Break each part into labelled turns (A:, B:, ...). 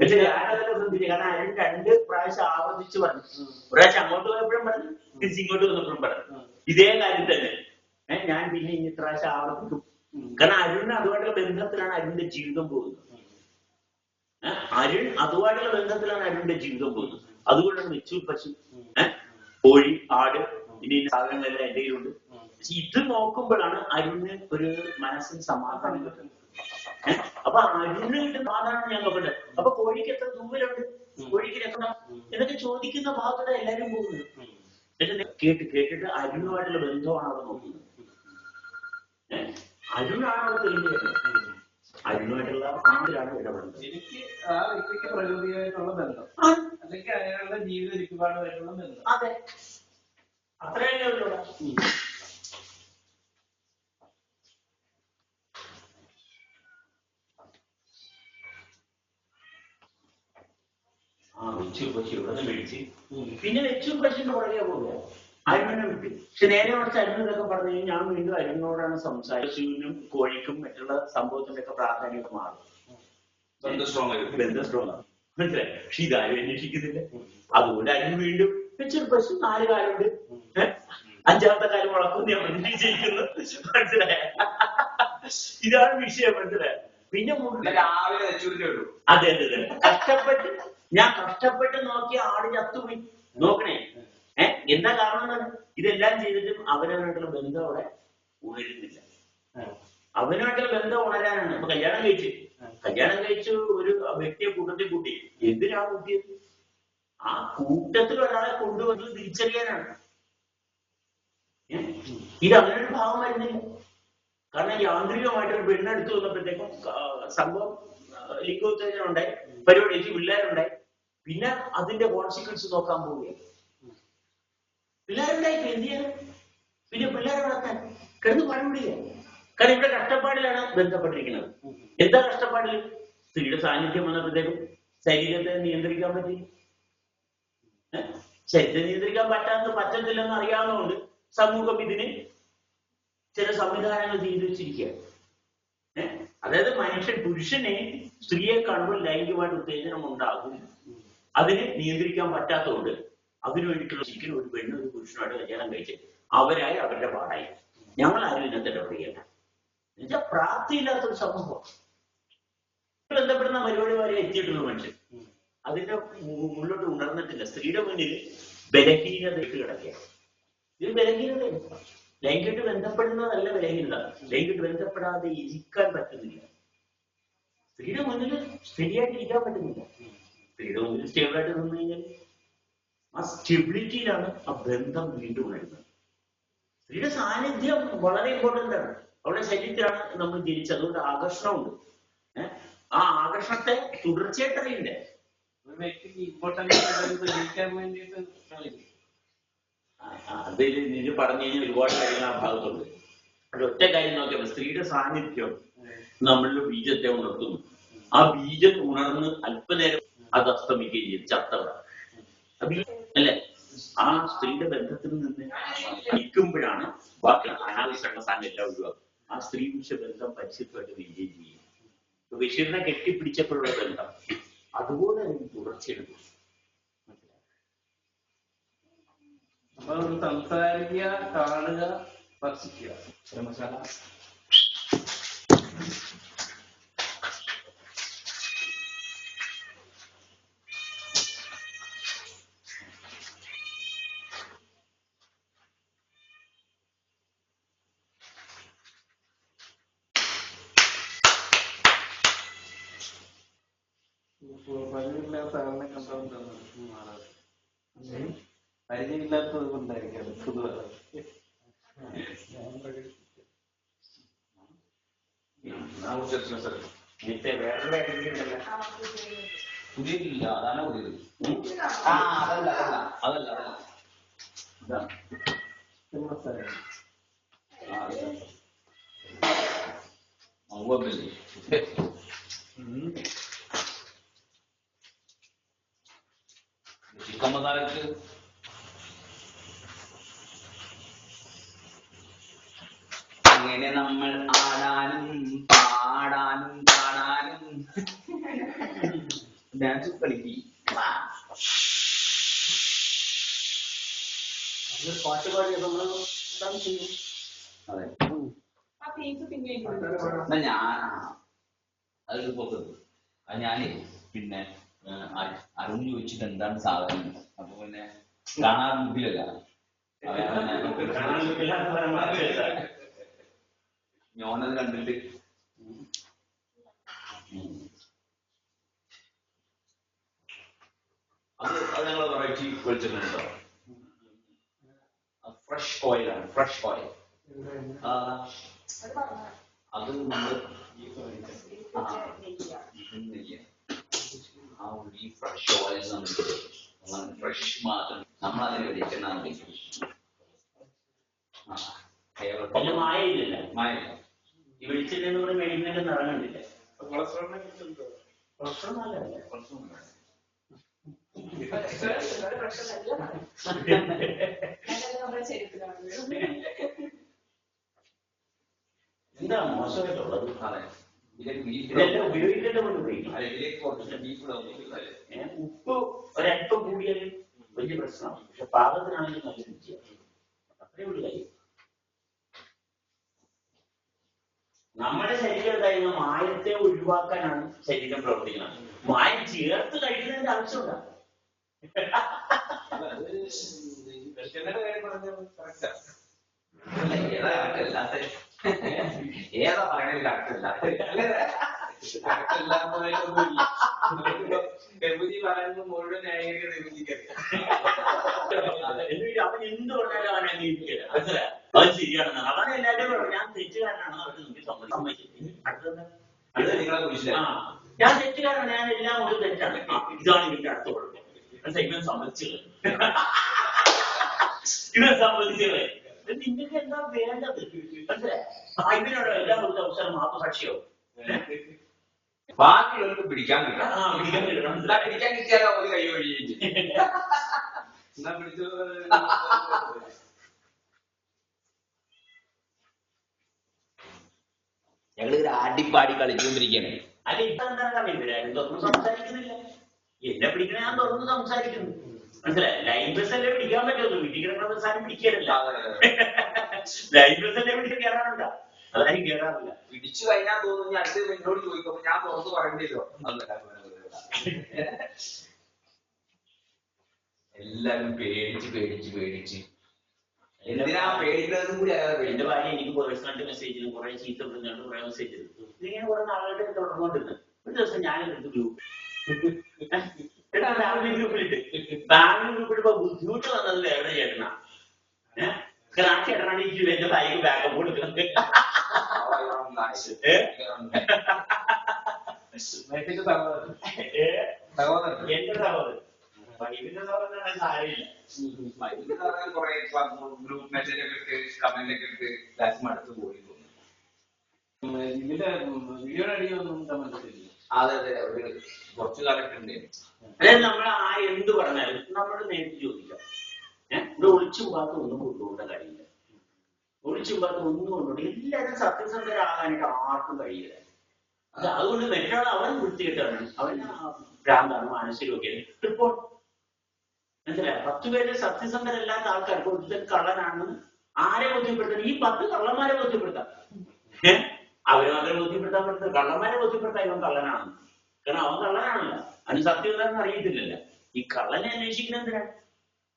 A: പക്ഷെ ഞാനതിൽ ശ്രദ്ധിച്ചു. കാരണം അരുൺ രണ്ട് പ്രാവശ്യം ആവർത്തിച്ച് പറഞ്ഞു. ഒരാഴ്ച പ്രാവശ്യം അങ്ങോട്ട് പോയപ്പോഴും പറഞ്ഞു തിരിച്ച് ഇങ്ങോട്ട് വന്നപ്പോഴും പറഞ്ഞു. ഇതേ കാര്യം തന്നെ. ഏഹ് ഞാൻ പിന്നെ ഇനി പ്രാവശ്യം ആവർത്തിക്കും. കാരണം അരുൺ അതുമായിട്ടുള്ള ബന്ധത്തിലാണ് അരുണിന്റെ ജീവിതം പോകുന്നത്. അരുൺ അതുമായിട്ടുള്ള ബന്ധത്തിലാണ് അരുണിന്റെ ജീവിതം പോകുന്നത്. അതുകൊണ്ടാണ് മെച്ചു പശു. ഏഹ് കോഴി ആട് ഇനി സാധനങ്ങളെല്ലാം എന്റെ കയ്യിലുണ്ട്. പക്ഷെ ഇത് നോക്കുമ്പോഴാണ് അരുണിന് ഒരു മനസ്സിന് സമാധാനം കിട്ടുന്നത്. അപ്പൊ അരുണിന് കിട്ടുന്ന ഞാൻ നോക്കട്ടെ അപ്പൊ കോഴിക്ക് എത്ര തൂവലുണ്ട് കോഴിക്ക് എത്ര എന്നൊക്കെ ചോദിക്കുന്ന ഭാഗത്തോടെ എല്ലാരും പോകുന്നത് എന്നിട്ട് കേട്ട് കേട്ടിട്ട് അരുണുമായിട്ടുള്ള ബന്ധമാണ് അവർ നോക്കുന്നത്. അരുണാണ് അവർ തെളിഞ്ഞു വരുന്നത്. ആണ്ടിലാണ് ഇടപെടുന്നത്
B: എനിക്ക് ആ വ്യക്തിക്ക് പ്രകൃതിയായിട്ടുള്ള ബന്ധം. അല്ലെങ്കിൽ അയാളുടെ ജീവിത ചുറ്റുപാടുമായിട്ടുള്ള ബന്ധം.
A: അതെ. അത്രയല്ലേ ഉള്ളൂ ആ വെച്ചു പക്ഷെ ഇവിടെ മേടിച്ച് പിന്നെ വെച്ചു പശുവിന്റെ പുറകെ പോകുക അരുമനെ വിട്ടു പക്ഷെ നേരെ കുറച്ച് അരുൺ ഇതൊക്കെ പറഞ്ഞു കഴിഞ്ഞാൽ ഞാൻ വീണ്ടും അരുണിനോടാണ് സംസാരിച്ചുവിനും കോഴിക്കും മറ്റുള്ള സംഭവത്തിന്റെ ഒക്കെ പ്രാധാന്യം മാറും.
C: ബന്ധം സ്ട്രോങ്
A: ആണ്. മനസ്സിലായി? പക്ഷെ ഇതാരും അന്വേഷിക്കുന്നില്ല. അതുകൊണ്ട് അരുൺ വീണ്ടും വെച്ചൊരു പശു നാല് കാലുണ്ട്. അഞ്ചാമത്തെ കാലം വളർത്തുന്ന മനസ്സിലായ? ഇതാണ് വിഷയം മനസ്സിലായ? പിന്നെ
C: രാവിലെ
A: അതെ അതെ അതെ. കഷ്ടപ്പെട്ട് ഞാൻ കഷ്ടപ്പെട്ട് നോക്കിയ ആട് ചത്തുപോയി. നോക്കണേ. ഏഹ് എന്താ കാരണം ഇതെല്ലാം ചെയ്തിട്ടും അവനവനായിട്ടുള്ള ബന്ധം അവിടെ ഉണരുന്നില്ല. അവനുമായിട്ടുള്ള ബന്ധം ഉണരാനാണ്. ഇപ്പൊ കല്യാണം കഴിച്ചു. കല്യാണം കഴിച്ച് ഒരു വ്യക്തിയെ കൂട്ടത്തിൽ കൂട്ടി. എന്തിനാ കൂട്ടിയത് ആ കൂട്ടത്തിൽ ഒരാളെ കൊണ്ടുവന്നത് തിരിച്ചറിയാനാണ്. ഇത് അവനൊരു ഭാവം വരുന്നില്ല. കാരണം യാന്ത്രികമായിട്ടൊരു പെണ്ണെടുത്ത് വന്നപ്പോഴത്തേക്കും സംഭവം ആ, ലിംഗോത്തേജനം ഉണ്ടായി പരിപാടി വെച്ച് പിള്ളേരുണ്ടായി. പിന്നെ അതിന്റെ കോൺസിക്വൻസ് നോക്കാൻ പോവുകയാണ്. പിള്ളേരുണ്ടായി എന്ത് ചെയ്യാൻ? പിന്നെ പിള്ളേരെ വളർത്താൻ. കിടന്ന് പണിപിടിക്കുക കാരണം ഇവിടെ കഷ്ടപ്പാടിലാണ് ബന്ധപ്പെട്ടിരിക്കുന്നത്. എന്താ കഷ്ടപ്പാടിൽ സ്ത്രീയുടെ സാന്നിധ്യം വന്നപ്പോഴത്തേക്കും ശരീരത്തെ നിയന്ത്രിക്കാൻ പറ്റി. ശരീരം നിയന്ത്രിക്കാൻ പറ്റാത്ത പറ്റത്തില്ലെന്ന് അറിയാവുന്നതുകൊണ്ട് സമൂഹം ഇതിന് ചില സംവിധാനങ്ങൾ ചെയ്തു വെച്ചിരിക്കുകയാണ്. അതായത് മനുഷ്യൻ പുരുഷനെ സ്ത്രീയെ കാണുമ്പോൾ ലൈംഗികമായിട്ട് ഉത്തേജനം ഉണ്ടാകും. അതിനെ നിയന്ത്രിക്കാൻ പറ്റാത്തതുകൊണ്ട് അതിനു വേണ്ടിയിട്ടുള്ള ശരിക്കും ഒരു പെണ്ണും ഒരു പുരുഷനുമായിട്ട് കല്യാണം കഴിച്ച് അവരായി അവരുടെ പാടായി. ഞങ്ങൾ ആരും ഇതിനകത്ത് ഇടപെടുകയില്ല എന്നുവെച്ചാൽ പ്രാപ്തിയില്ലാത്തൊരു സമൂഹം. ബന്ധപ്പെടുന്ന പരിപാടി വരെ എത്തിയിട്ടുള്ള മനുഷ്യൻ. അതിന്റെ മുന്നോട്ട് ഉണർന്നിട്ടില്ല. സ്ത്രീയുടെ മുന്നിൽ ബലഹീനത ഇട്ട് കിടക്കുക ഇത് ബലഹീനത ലൈംഗികമായിട്ട് ബന്ധപ്പെടുന്നതല്ല ബലഹീനത. ലൈംഗികമായിട്ട് ബന്ധപ്പെടാതെ ഇരിക്കാൻ പറ്റുന്നില്ല. സ്ത്രീയുടെ മുന്നിൽ ശരിയായിട്ട് ഇരിക്കാൻ പറ്റുന്നില്ല. സ്റ്റേബിൾ ആയിട്ട് നിന്ന് കഴിഞ്ഞാൽ ആ സ്റ്റെബിലിറ്റിയിലാണ് ആ ബന്ധം വീണ്ടും വരുന്നത്. സ്ത്രീയുടെ സാന്നിധ്യം വളരെ ഇമ്പോർട്ടന്റ് ആണ്. അവളുടെ ശരീരത്തിലാണ് നമ്മൾ ജനിച്ചത് അതുകൊണ്ട് ആകർഷണമുണ്ട്. ആ ആകർഷണത്തെ തുടർച്ചയായിട്ട് അറിയില്ലേ
B: ഒരു വ്യക്തിക്ക് ഇമ്പോർട്ടൻസ് തെളിയിക്കാൻ വേണ്ടിയിട്ട് കളിക്കും
A: അത് നീ പറഞ്ഞു കഴിഞ്ഞാൽ ഒരുപാട് കാര്യങ്ങൾ ആ ഭാഗത്തുണ്ട്. ഒറ്റ കാര്യം നോക്കിയാൽ. സ്ത്രീയുടെ സാന്നിധ്യം നമ്മളിൽ ബീജത്തെ ഉണർത്തുന്നു. ആ ബീജം ഉണർന്ന് അല്പനേരം അത് അസ്തമിക്കുകയും ചെയ്യും ചത്തവ അപ്പൊ ഈ- അല്ലേ? ആ സ്ത്രീയുടെ ബന്ധത്തിൽ നിന്ന് നിൽക്കുമ്പോഴാണ് ബാക്കി അനാവശ്യമുള്ള സാധനം എല്ലാം ഒഴിവാക്കും ആ സ്ത്രീ പുരുഷ ബന്ധം പരിശുദ്ധമായിട്ട് മെയിന്റെയിൻ ചെയ്യും. ബഷീറിനെ കെട്ടിപ്പിടിച്ചപ്പോഴുള്ള ബന്ധം അതുപോലെ അതിന് തുടർച്ചയെടുക്കും
B: അപ്പൊ സംസാരിക്കുക കാണുക സ്പർശിക്കുക.
C: ധർമ്മശാല
B: പരിചയമില്ലാത്ത ആളിനെ കണ്ടുകൊണ്ടാണ് പരിചയമില്ലാത്തത് കൊണ്ടായിരിക്കും അത് പൊതുവെ
A: ഇന്നത്തെ വേറെ ഏതെങ്കിലും
C: പുതിയതില്ല അതാണ് പുതിയത് ആ അതല്ല അതല്ല അതല്ല അതല്ല മസാലക്ക് അങ്ങനെ നമ്മൾ ആടാനും പാടാനും പാടാനും. ഡാൻസ് കളിക്കി.
A: നമ്മൾ പാട്ട് പാടി നമ്മൾ ഡാൻസ് ചെയ്യും
C: അതെ. ഞാൻ അതൊരു പോക്കത് അത് ഞാനേ പിന്നെ അരുൺ ചോദിച്ചിട്ട് എന്താണ് സാധനം? അപ്പൊ പിന്നെ കാണാൻ മുമ്പിലല്ല. ഞാനത് കണ്ടിട്ട്. അത് അത് ഞങ്ങൾ വെറൈറ്റി വെളിച്ചെണ്ണ ഫ്രഷ് ഓയിലാണ് ഫ്രഷ് ഓയിൽ
D: അത്
C: നമ്മൾ ആ ഈ ഫ്രഷ് ഓയിൽസ് നമ്മൾ ഫ്രഷ് മാത്രം. നമ്മൾ അതിന് വിളിക്കുന്നതാണ്
A: അതിൽ
C: മായ.
A: ഈ വെളിച്ചെണ്ണ എന്ന് പറഞ്ഞ മേടിക്കുന്നതിന്റെ നിറം കണ്ടില്ല?
B: കൊളസ്ട്രോളിനെ കുറിച്ചുണ്ടോ
A: പ്രശ്നം നല്ലതല്ല.
D: ഞാനത് നമ്മുടെ ചെരുപ്പിലാണ്
A: എന്താ മോശമായിട്ടുള്ളത്?
C: അതെ.
A: ഇതെല്ലാം ഉപയോഗിക്കേണ്ട ഉപ്പ് ഒരല്പം കൂടിയാൽ വലിയ പ്രശ്നമാണ്. പക്ഷെ പാകത്തിനാണെങ്കിൽ നല്ല രുചിയാണ്. അത്രേ ഉള്ളു കാര്യം. നമ്മുടെ ശരീരം എന്തായാലും മായത്തെ ഒഴിവാക്കാനാണ് ശരീരം പ്രവർത്തിക്കുന്നത്. മായം ചേർത്ത് കഴിക്കുന്നതിന്റെ ആവശ്യമുണ്ടോ.
C: അല്ല, ഏതാ അല്ലാത്ത ഏതാ
B: പറയണില്ല പറയുന്നത് മുഴുവൻ
A: അവൻ എന്ത് പറഞ്ഞാലും അവൻ അംഗീകരിക്കില്ല മനസ്സിലായോ? ശരിയാണെന്നാണ്. എല്ലാവരും ഞാൻ തെറ്റുകാരനാണെന്ന് അവർക്ക് നിങ്ങൾക്ക് സമ്മതി- സമ്മതിക്കും ഇനി അടുത്തത്
C: അടുത്ത നിങ്ങളെ
A: ആ.
C: കുറിച്ചില്ല
A: ഞാൻ തെറ്റുകാരനാണ്. ഞാൻ എല്ലാം ഒരു തെറ്റാണ്. ഇതാണ് ഇതിന്റെ അടുത്ത കുഴപ്പം. മനസ്സിലായോ? ഇവൻ സമ്മതിച്ചത്. ഇവൻ സമ്മതിച്ചത്. നിങ്ങൾക്ക് എന്താ വേണ്ടത്? മനസ്സിലായോ? ഇവനോട് എല്ലാം കൊടുത്ത അവസരം മാത്രം സാക്ഷിയാവും
C: ബാക്കിയുള്ളവർക്ക് പിടിക്കാൻ കിട്ടാം
A: ആ പിടിക്കാൻ കിട്ടണം.
C: എന്താ പിടിക്കാൻ കിട്ടിയാലോ ഒരു കൈ വഴി
B: എന്നാ പിടിച്ചു?
C: ഞങ്ങൾ ഇങ്ങനെ ആടിപ്പാടി കളിച്ചുകൊണ്ടിരിക്കുകയാണ്.
A: അല്ല ഇപ്പൊ എന്താണ് കാരണം ഇവരാരും തുറന്ന് സംസാരിക്കുന്നില്ല. എന്നെ പിടിക്കണേ ഞാൻ തുറന്ന് സംസാരിക്കുന്നു. മനസ്സിലായി? ലൈൻ ബസ് അല്ലേ പിടിക്കാൻ പറ്റുള്ളൂ. വീട്ടിൽ കിടക്കുന്ന ആരും പിടിക്കാറില്ല. ലൈൻ ബസ് അല്ലേ പിടിച്ച് കയറാറുണ്ടോ അതാരും കയറാറില്ല
C: പിടിച്ചു കഴിഞ്ഞാൽ തോന്നുന്നു അടുത്ത് എന്നോട് ചോദിക്കും ഞാൻ തുറന്ന് പറയണ്ടല്ലോ എല്ലാരും പേടിച്ച് പേടിച്ച് പേടിച്ച്. എന്തിനാ പേടിക്കുന്നതും കൂടി
A: എന്റെ ഭാര്യ എനിക്ക് പേഴ്സണായിട്ട് മെസ്സേജ് ചെയ്തു. കുറെ ചീത്ത വിടുന്നുണ്ട് കുറെ മെസ്സേജ് ഇതിങ്ങനെ കുറെ നാളുകളായിട്ട് തുടർന്നുകൊണ്ടിരുന്നു. ഒരു ദിവസം ഞാൻ എടുത്ത് ഗ്രൂപ്പ് ഫാമിലി ഗ്രൂപ്പിലിട്ട് ഫാമിലി ഗ്രൂപ്പിലിപ്പോ ബുദ്ധിമുട്ട് വന്നത് എവിടെ ചേട്ടനാ? ആ ചേട്ടനാണ് ഈ എന്റെ ഭാര്യക്ക് ബാക്കപ്പ് കൊടുക്കുന്നത്?
B: വൈഫിന്റെ സഹോദരൻ? സഹോദരൻ
A: എന്റെ സഹോദരൻ വൈഫിന്റെ സഹോദരനാണ് സാരമില്ല.
C: കുറെ ഗ്രൂപ്പ് മെസ്സേജ് ഒക്കെ ഇട്ട് കമന്റ് ഒക്കെ ഇട്ട് ക്ലാസ് മടുത്ത് പോയി തോന്നുന്നു.
B: ഇതിന്റെ വീഡിയോയുടെ അടിയൊന്നും കമന്റില്ല
C: അതെ ഒരു കുറച്ചു കാലൊക്കെ ഉണ്ട്.
A: അതായത് നമ്മൾ ആ എന്ത് പറഞ്ഞാലും നമ്മൾ നേരിട്ട് ചോദിക്കാം. ഏഹ് ഇവിടെ ഒളിച്ചു പോകാത്ത ഒന്നും കൊണ്ടുപോകേണ്ട കാര്യമില്ല. ഒളിച്ചു പോകാത്ത ഒന്നും കൊണ്ടുപോകണ്ട. എല്ലാവരും സത്യസന്ധരാകാനായിട്ട് ആർക്കും കഴിയില്ല. അത് അതുകൊണ്ട് മറ്റൊരാൾ അവൻ വൃത്തികെട്ടാണ് അവൻ ഭ്രാന്താണ് മാനസികമൊക്കെയാണ് ഇപ്പോൾ മനസ്സിലായ? പത്ത് പേര് സത്യസന്ധരല്ലാത്ത ആൾക്കാർക്ക് ഒരുത്തൻ കള്ളനാണെന്ന് ആരെ ബോധ്യപ്പെടുത്താൻ? ഈ പത്ത് കള്ളന്മാരെ ബോധ്യപ്പെടുത്താം. പറ്റുന്നത് കള്ളന്മാരെ ബോധ്യപ്പെടുത്താൻ ഇവൻ കള്ളനാണെന്ന് കാരണം അവൻ കള്ളനാണല്ലോ. അവന് സത്യം എന്താണെന്ന് അറിയത്തില്ലല്ലോ. ഈ കള്ളനെ അന്വേഷിക്കുന്ന എന്തിനാ?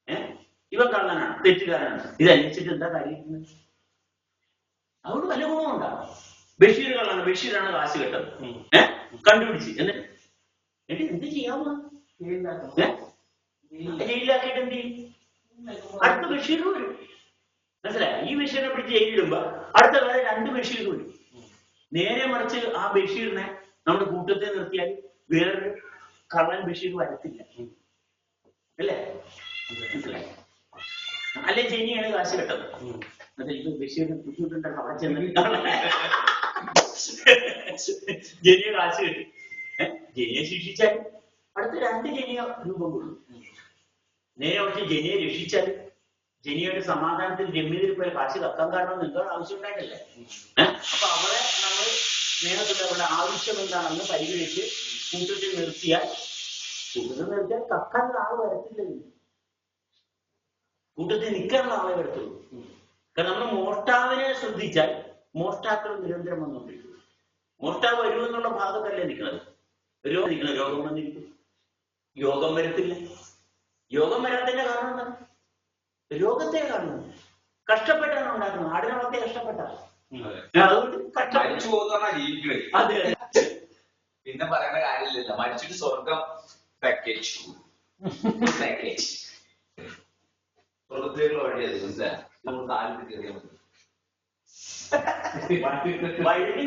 A: ഏഹ് ഇവൻ കള്ളനാണ് തെറ്റുകാരനാണ്. ഇത് അന്വേഷിച്ചിട്ട് എന്താ കാര്യം? അതുകൊണ്ട് വല്ല ഗുണവും ഉണ്ടാവും. ബഷീർ കള്ളാണ് ബഷീറാണ് കാശ് കെട്ടത്. ഏഹ് കണ്ടുപിടിച്ച്. എന്നിട്ട്? എന്നിട്ട് എന്ത് ചെയ്യാമോ ഏഹ് ജയിലിലാക്കിയിട്ട് എന്ത് ചെയ്യും? അടുത്ത ബഷീർ വരും. മനസ്സിലായി? ഈ ബഷീറിനെ പിടിച്ച് ജയിലിടുമ്പോ അടുത്ത വേറെ രണ്ട് ബഷീർ വരും. നേരെ മറിച്ച് ആ ബഷീറിനെ നമ്മുടെ കൂട്ടത്തെ നിർത്തിയാൽ വേറൊരു കള്ളൻ ബഷീർ വരത്തില്ല. അല്ലേ? മനസ്സിലായോ? അല്ലെ ജനിയാണ് കാശ് കെട്ടത്. ബഷീറിന് ബുദ്ധിമുട്ടുണ്ടല്ലോ ജനിയെ കാശ് കെട്ടി? ജനിയെ ശിക്ഷിച്ചാൽ അടുത്ത രണ്ട് ജനിയ രൂപം കൊള്ളും നേരെ മറിച്ച് ജനിയെ രക്ഷിച്ചാൽ ജനിയുടെ സമാധാനത്തിൽ ജമ്മിയിൽ പോയ കാശ് കത്താൻ കാരണം നിങ്ങൾക്ക് ആവശ്യം ഉണ്ടായിട്ടില്ലേ? അപ്പൊ അവളെ നമ്മൾ സ്നേഹത്തിൽ അവളുടെ ആവശ്യം എന്താണെന്ന് പരിഗണിച്ച് കൂട്ടത്തിൽ നിർത്തിയാൽ കൂട്ടത്തിൽ നിർത്തിയാൽ കക്കാനുള്ള ആൾ വരത്തില്ല. കൂട്ടത്തിൽ നിൽക്കാനുള്ള ആളെ വരത്തുള്ളൂ. കാരണം നമ്മൾ മോഷ്ടാവിനെ ശ്രദ്ധിച്ചാൽ മോഷ്ടാക്കൾ നിരന്തരം വന്നുകൊണ്ടിരിക്കും. മോഷ്ടാവ് വരുമെന്നുള്ള ഭാഗത്തല്ലേ നിൽക്കുന്നത്. രോഗം നിൽക്കുന്നത് രോഗം വന്നിരിക്കും. യോഗം വരത്തില്ല. യോഗം വരാത്തതിന്റെ കാരണം എന്താ രോഗത്തെ കാണുന്നു. കഷ്ടപ്പെട്ടാണ് ഉണ്ടാക്കുന്നത്. ആടിനെ വളർത്തി കഷ്ടപ്പെട്ട അതുകൊണ്ട്
C: മരിച്ചു പോകുന്ന
A: അതെ
C: പിന്നെ പറയേണ്ട കാര്യമില്ലല്ലോ. മരിച്ചിട്ട് സ്വർഗം പാക്കേജ് പാക്കേജ് മനസ്സിലായോ? കയറിയാൽ മതി
A: വഴുതി.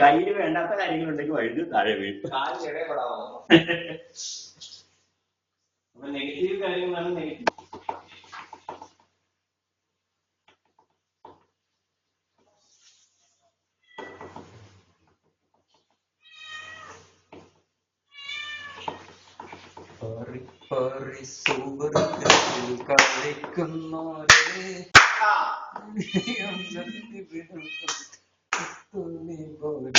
A: കയ്യിൽ വേണ്ടാത്ത കാര്യങ്ങളുണ്ടെങ്കിൽ വഴുതി താഴെ വീഴും.
C: കാലിൽ ഇടയപ്പെടാമോ
B: അപ്പൊ നെഗറ്റീവ് കാര്യങ്ങളാണ് നെഗറ്റീവ്
E: പറി പറി സുവർഗത്തിൽ കളിക്കുന്നോരേ തുണി പോലെ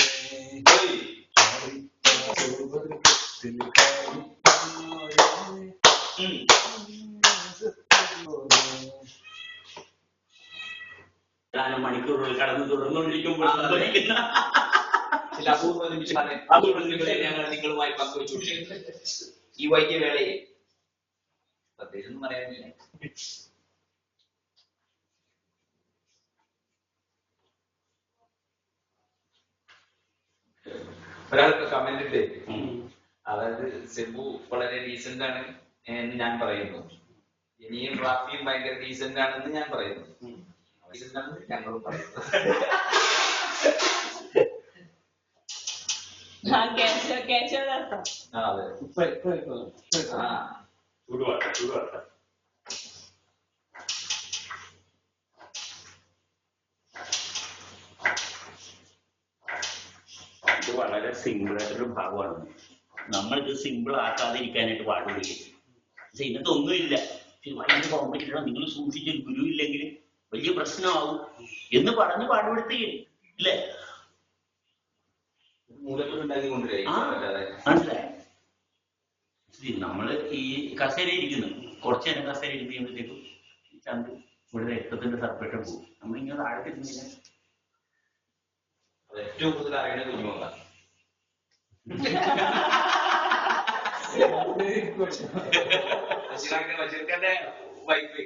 E: പറി
A: കടന്നു സംഭവിക്കുന്ന
C: ചില അപൂർവ നിമിഷമാണ് അപൂർവ നിമിഷങ്ങളെ ഞങ്ങൾ നിങ്ങളുമായി പങ്കുവെച്ചുകൊണ്ടിരിക്കുന്നത് ഈ വൈകിയ വേളയിൽ പ്രത്യേകിച്ചൊന്നും പറയാനില്ല. ഒരാൾക്ക് കമന്റ് ഉണ്ട് അതായത് സെബു വളരെ ഡീസന്റ് ആണ് എന്ന് ഞാൻ പറയുന്നു. ഇനിയും റാഫിയും ഭയങ്കര ഡീസന്റ് ആണെന്ന് ഞാൻ പറയുന്നു. അതെ.
B: ഇപ്പൊ ഇപ്പൊ ഇപ്പൊ
C: ആ.
A: ചൂടുവാട്ട ചൂടുവാട്ട ഇത് വളരെ സിമ്പിൾ ആയിട്ടൊരു ഭാഗമാണ്. നമ്മളിത് സിമ്പിൾ ആക്കാതിരിക്കാനായിട്ട് പാടുപെടുകയും പക്ഷെ ഇതിനകത്തൊന്നുമില്ല പക്ഷെ ഭയങ്കര കോമ്പറ്റീഷൻ നിങ്ങൾ സൂക്ഷിച്ച് ഗുരു ഇല്ലെങ്കിൽ വലിയ പ്രശ്നമാവും എന്ന് പറഞ്ഞ് പാടുപെടുത്തുകയും ഇല്ലേ? മനസ്സിലായി. നമ്മൾ ഈ കസേര ഇരിക്കുന്നു. കുറച്ചു നേരം കസേര ഇരുന്ന് കഴിയുമ്പോഴത്തേക്കും ചന്ത് ഇവിടെ രക്തത്തിന്റെ സർപ്പേറ്റം പോകും നമ്മളിങ്ങനെ താഴെ ഇരുന്നില്ല
C: ഏറ്റവും കൂടുതൽ അറിയണ കുഞ്ഞുമക്കളാണ് ബഷീറാക്കിന്റെ ബഷീർക്കാന്റെ വൈഫ്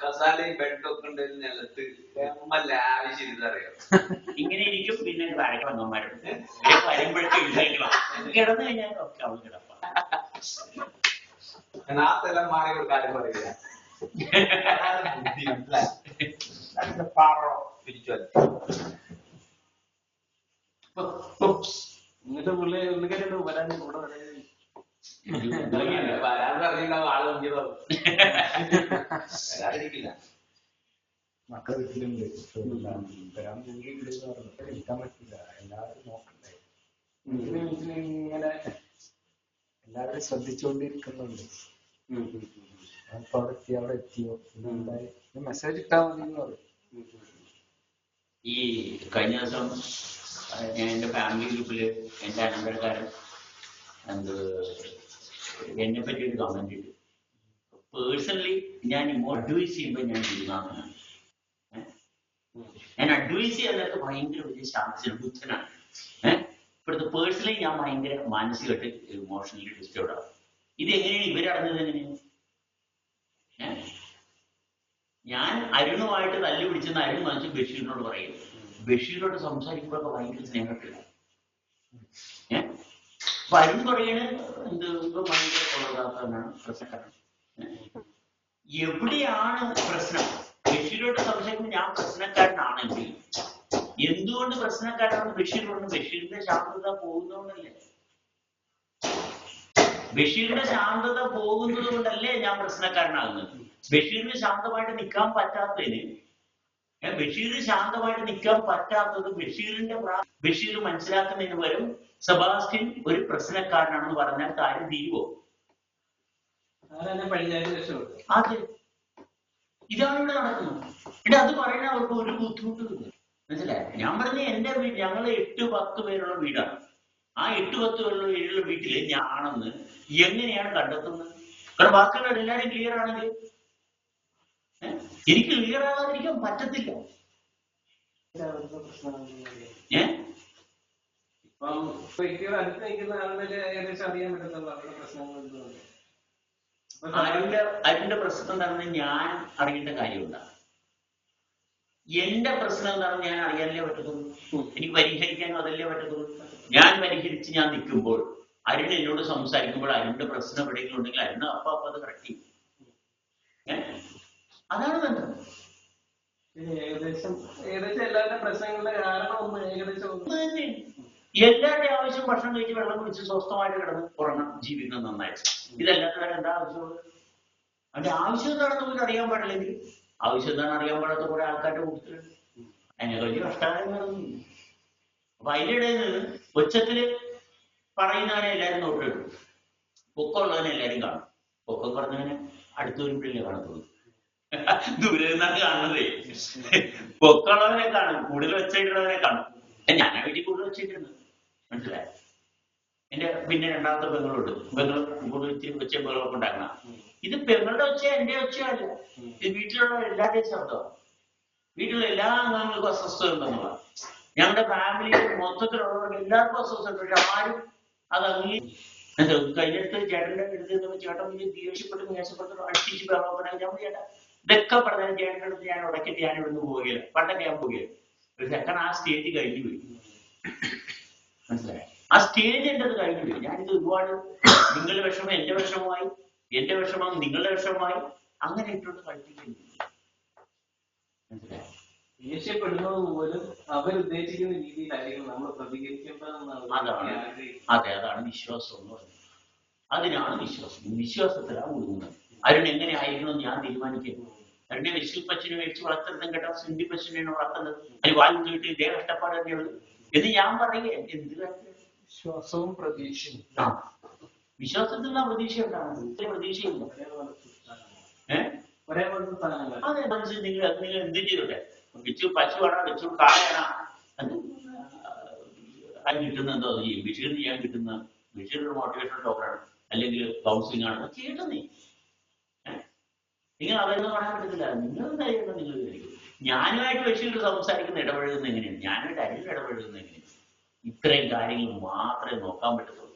C: കസാലയും ബെഡൊക്കെ ഉണ്ട് നിലത്ത് നമ്മല്ല ആവശ്യം ഇതറിയാം
A: ഇങ്ങനെ ഇരിക്കും പിന്നെ എഴുന്നേക്കണം കിടന്നു കഴിഞ്ഞാൽ ഒക്കെ അവൾ കിടപ്പാ.
C: ആ സ്ഥലം മാറി ഒരു കാര്യം
B: പുള്ളി ഉള്ളിക്കാരുണ്ട് വരാൻ കൂടെ വരാൻ
C: അറിയില്ല ആൾ വരാതിരിക്കില്ല
E: മക്കളെ വീട്ടിലുണ്ട് വരാൻ പറ്റില്ല. എല്ലാവരും നോക്കണ്ടേ. വീട്ടിൽ വീട്ടിൽ ഇങ്ങനെ എല്ലാവരും ശ്രദ്ധിച്ചുകൊണ്ടിരിക്കുന്നുണ്ട്. അവിടെ എത്തി അവിടെ എത്തിയോ? മെസ്സേജ് ഇട്ടാ മതി എന്ന് പറയും
A: ഈ കഴിഞ്ഞ ദിവസം ഞാൻ എന്റെ ഫാമിലി ഗ്രൂപ്പിൽ എന്റെ അനന്തരക്കാരൻ എന്ത് എന്നെ പറ്റി ഒരു കമന്റ് ഇട്ടു. പേഴ്സണലി ഞാൻ അഡ്വൈസ് ചെയ്യുമ്പോൾ ഞാൻ ചെയ്യുന്നതാണ്. ഞാൻ അഡ്വൈസ് ചെയ്യാനൊക്കെ ഭയങ്കര വലിയ ശാസ്ത്ര ബുദ്ധനാണ്. ഏഹ് ഇപ്പോഴത്തെ പേഴ്സണലി ഞാൻ ഭയങ്കര മാനസികമായിട്ട് ഇമോഷണലി ഡിസ്റ്റർബ്ഡ് ആണ്. ഇത് എങ്ങനെയാണ് ഇവരടഞ്ഞത് എങ്ങനെയാണ് ഏഹ് ഞാൻ അരുണുമായിട്ട് തല്ലി പിടിച്ചെന്ന് അരുൺ മനസ്സിൽ ബഷീറിനോട് പറയും. ബഷീറിനോട് സംസാരിക്കുമ്പോഴൊക്കെ ഭയങ്കര സ്നേഹത്തില്ല ഏ? അപ്പൊ അരുൺ പറയണ എന്ത്? ഭയങ്കര കൊള്ളതാത്തവനാണ് ഏ? എവിടെയാണ് പ്രശ്നം? ബഷീറോട് സംശയിക്കുമ്പോൾ ഞാൻ പ്രശ്നക്കാരനാണെങ്കിൽ എന്തുകൊണ്ട് പ്രശ്നക്കാരനാണ് ബഷീറോട്? ബഷീറിന്റെ ശാന്തത പോകുന്നതുകൊണ്ടല്ലേ? ബഷീറിന്റെ ശാന്തത പോകുന്നത് കൊണ്ടല്ലേ ഞാൻ പ്രശ്നക്കാരനാകുന്നത്? ബഷീറിന് ശാന്തമായിട്ട് നിൽക്കാൻ പറ്റാത്തതിന് ബഷീർ ശാന്തമായിട്ട് നിൽക്കാൻ പറ്റാത്തത് ബഷീറിന്റെ ബഷീർ മനസ്സിലാക്കുന്നതിന് പകരം സെബാസ്റ്റ്യൻ ഒരു പ്രശ്നക്കാരനാണെന്ന് പറഞ്ഞാൽ കാര്യം തീരുവോ? അതെ ഇതാണ് ഇവിടെ നടക്കുന്നത്. എന്നിട്ട് അത് പറയാൻ അവർക്ക് ഒരു ബുദ്ധിമുട്ടുമില്ല. മനസ്സിലായി? ഞാൻ പറഞ്ഞ എന്റെ വീട് ഞങ്ങൾ എട്ട് പത്ത് പേരുള്ള വീടാണ്. ആ എട്ട് പത്ത് പേരുള്ള വീടുള്ള വീട്ടിൽ ഞാണെന്ന് എങ്ങനെയാണ് കണ്ടെത്തുന്നത്? കാരണം ബാക്കിയുള്ള എല്ലാവരും ക്ലിയർ ആണെങ്കിൽ എനിക്ക് ക്ലിയർ ആകാതിരിക്കാൻ പറ്റത്തില്ല. ഏ?
B: ഇപ്പം വ്യക്തികൾ അടുത്ത് നിൽക്കുന്ന ആളുകളെ ഏകദേശം അറിയാൻ പറ്റുന്നുള്ളൂ അവരുടെ പ്രശ്നങ്ങൾ എന്തുകൊണ്ട്
A: അരുണിന്റെ അരുണിന്റെ പ്രശ്നം എന്താണെന്ന് ഞാൻ അറിയേണ്ട കാര്യമുണ്ട് എന്റെ പ്രശ്നം എന്താണെന്ന് ഞാൻ അറിയാനല്ലേ പറ്റത്തുള്ളൂ? എനിക്ക് പരിഹരിക്കാനും അതല്ലേ പറ്റത്തുള്ളൂ? ഞാൻ പരിഹരിച്ച് ഞാൻ നിൽക്കുമ്പോൾ അരുൺ എന്നോട് സംസാരിക്കുമ്പോൾ അരുണിന്റെ പ്രശ്നം എവിടെയെങ്കിലും ഉണ്ടെങ്കിൽ അരുണ് അപ്പൊ അപ്പൊ അത് കറക്റ്റ് ചെയ്യും? അതാണ്
B: ബന്ധം. ഏകദേശം ഏകദേശം എല്ലാവരുടെ പ്രശ്നങ്ങളുടെ കാരണം ഒന്ന് ഏകദേശം ഒന്ന്
A: എല്ലാവരുടെയും ആവശ്യം ഭക്ഷണം കഴിച്ച് വെള്ളം കുടിച്ച് സ്വസ്ഥമായിട്ട് കിടന്ന് ഉറങ്ങണം ജീവിക്കണം നന്നായിട്ട്. ഇതല്ലാത്ത എന്താ ആവശ്യമുള്ളത്? അവന്റെ ആവശ്യം എന്താണെന്ന് പോലും അറിയാൻ പാടില്ലെങ്കിൽ ആവശ്യം എന്താണ് അറിയാൻ പാടാത്ത കുറെ ആൾക്കാരുടെ കൂട്ടത്തിലുണ്ട് അതിനെ വലിയ കഷ്ടകാലങ്ങളൊന്നും അപ്പൊ അതിന്റെ ഇടയിൽ നിന്ന് ഒച്ചത്തിൽ പറയുന്നവനെ എല്ലാരും നോക്കിടും പൊക്കമുള്ളവനെ എല്ലാരും കാണും. പൊക്കം കുറഞ്ഞവനെ അടുത്ത് വരുമ്പോഴല്ലേ കാണത്തുള്ളൂ ദൂരെ നിന്നാണ് കാണുന്നതേ. പൊക്കമുള്ളവനെ കാണും കൂടുതൽ ഒച്ചയിടുന്നവനെ കാണും. ഞാൻ വീട്ടിൽ കൂടുതൽ വെച്ചിരിക്കുന്നത് മനസ്സിലായോ? എന്റെ പിന്നെ രണ്ടാമത്തെ പെങ്ങളുണ്ട്. പെങ്ങൾ കൂടുതൽ വെച്ച പെങ്ങളൊക്കെ ഉണ്ടാക്കണം. ഇത് പെങ്ങളുടെ ഒച്ച എന്റെ ഒച്ചയല്ല ഇത് വീട്ടിലുള്ള എല്ലാവരുടെയും ശബ്ദമാണ് വീട്ടിലുള്ള എല്ലാ അംഗങ്ങൾക്കും അസ്വസ്ഥത ഉണ്ടെന്നുള്ള ഞങ്ങളുടെ ഫാമിലിയിൽ മൊത്തത്തിലുള്ളവർക്ക് എല്ലാവർക്കും അസ്വസ്ഥത ഉണ്ട്. പക്ഷെ ആരും അത് അങ്ങ് കയ്യെടുത്ത് ചേട്ടന്റെ അടുത്ത് ചേട്ടൻ ദേഷ്യപ്പെട്ടു മേശപ്പെട്ട് അടിച്ച് ബഹളപ്പെടാൻ ഞാൻ ചേട്ടാ ഇതൊക്കെ പറഞ്ഞാൽ ചേട്ടന്റെ അടുത്ത് ഞാൻ ഉടക്കിട്ട് ഞാൻ ഇവിടുന്ന് പോവുകയില്ല. പണ്ടൊക്കെ ഞാൻ പോവുകയില്ല ഒരു സെക്കൻഡ് ആ സ്റ്റേജ് കഴിഞ്ഞു പോയി. മനസ്സിലായി? ആ സ്റ്റേജ് എന്റെ അത് കഴിഞ്ഞു പോയി. ഞാനിത് ഒരുപാട് നിങ്ങളുടെ വിഷമം എന്റെ വിഷമമായി എന്റെ വിഷമം നിങ്ങളുടെ വിഷമമായി അങ്ങനെ ഇട്ടുകൊണ്ട് കളിപ്പിക്കുന്നു മനസ്സിലായി?
B: ദേഷ്യപ്പെടുന്നത് പോലും അവരുദ്ദേശിക്കുന്ന രീതിയിലായിരിക്കും നമ്മൾ പ്രതികരിക്കേണ്ടതെന്നാണ്
A: അതാണ്.
B: ഞാൻ ആഗ്രഹിക്കുന്നത്.
A: അതെ അതാണ് വിശ്വാസം എന്ന് പറയുന്നത്. അതിനാണ് വിശ്വാസം. വിശ്വാസത്തിലാണ് ഒതുങ്ങുന്നത് അരുൺ എങ്ങനെ ആയിരിക്കണം ഞാൻ തീരുമാനിക്കുന്നു അരുണെ വെശു പശുവിനെ മേടിച്ച് വളർത്തുന്നതും കേട്ടോ സിന്ധി പശുവിനെയാണ് വളർത്തുന്നത് അത് വാൽ കിട്ടി ഇതേ കഷ്ടപ്പാട് തന്നെയുള്ളൂ എന്ന് ഞാൻ പറയുക എന്ത്
E: വിശ്വാസവും പ്രതീക്ഷയും
A: ആ വിശ്വാസത്തിൽ നിന്നാ പ്രതീക്ഷ ഉണ്ടാകുന്നത് ഇത്ര പ്രതീക്ഷയില്ല അതെ മനസ്സിൽ നിങ്ങൾ നിങ്ങൾ എന്ത് ചെയ്തോട്ടെ വിച്ചു പശുവാണോ വിച്ചു കാളയാണോ അത് അത് കിട്ടുന്ന എന്തോ ചെയ്യും വിഷുവിന് ചെയ്യാൻ കിട്ടുന്ന വിഷുവിന് മോട്ടിവേഷൻ ഡോക്ടറാണ് അല്ലെങ്കിൽ കൗൺസിലിംഗ് ആണ്. ചെയ്യട്ടെ നീ? നിങ്ങൾ അതൊന്നും പറയാൻ പറ്റത്തില്ല നിങ്ങൾ എന്തായാലും നിങ്ങൾ വിചാരിക്കും ഞാനുമായിട്ട് വെച്ചിട്ട് സംസാരിക്കുന്ന ഇടപഴകുന്ന എങ്ങനെയാണ് ഞാനുമായിട്ട് അരിൽ ഇടപഴകുന്ന എങ്ങനെയാണ് ഇത്രയും കാര്യങ്ങൾ മാത്രമേ നോക്കാൻ പറ്റത്തുള്ളൂ.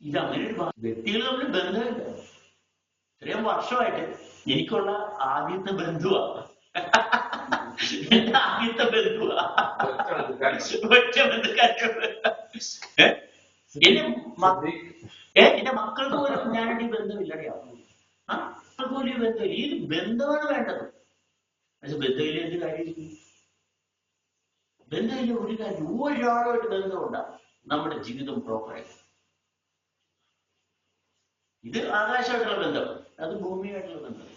A: ഇത് അങ്ങനെ ഒരു വ്യക്തികൾ തമ്മിൽ ബന്ധമില്ല. ഇത്രയും വർഷമായിട്ട് എനിക്കുള്ള ആദ്യത്തെ ബന്ധുവാ. എന്റെ ആദ്യത്തെ ബന്ധുവാ. ഒറ്റ ബന്ധുക്കാരുണ്ട് ഏ? എന്റെ മക്കൾക്ക് പോലും ഞാനായിട്ട് ഈ ബന്ധമില്ലറിയാം ആ മക്കൾക്ക് പോലും ഈ ബന്ധമില്ല. ഈ ബന്ധമാണ് വേണ്ടത്. പക്ഷെ ബന്ധമില്ല എന്ത് കാര്യം ബന്ധമില്ല ഒരു കാര്യം. ഒരാളുമായിട്ട് ബന്ധമുണ്ടാകും നമ്മുടെ ജീവിതം പ്രോപ്പറായി ഇത് ആകാശമായിട്ടുള്ള ബന്ധം. അത് ഭൂമിയായിട്ടുള്ള ബന്ധം.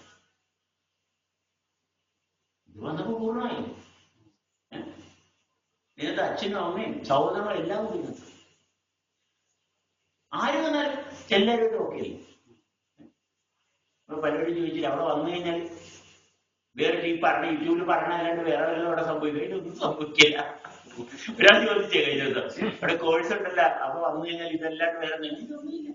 A: ഇത് വന്നപ്പോ പൂർണമായി നേരത്തെ അച്ഛനും അമ്മയും സഹോദരങ്ങളും എല്ലാം കൂടി ആര് വന്നാലും എല്ലാവരും ഓക്കെ അല്ലേ? പലരോട് ചോദിച്ചില്ല അവിടെ വന്നു കഴിഞ്ഞാൽ വേറെ ഈ പറഞ്ഞ യൂട്യൂബിൽ പറഞ്ഞ അല്ലാണ്ട് വേറെ വല്ലതും അവിടെ സംഭവിക്കും. ഒന്നും സംഭവിക്കില്ല. ഒരാൾ ചോദിച്ചേ കഴിഞ്ഞ ദിവസം. അവിടെ കോഴ്സ് ഉണ്ടല്ലോ. അപ്പൊ വന്നു കഴിഞ്ഞാൽ ഇതല്ലാണ്ട് വേറെ ഇതൊന്നുമില്ല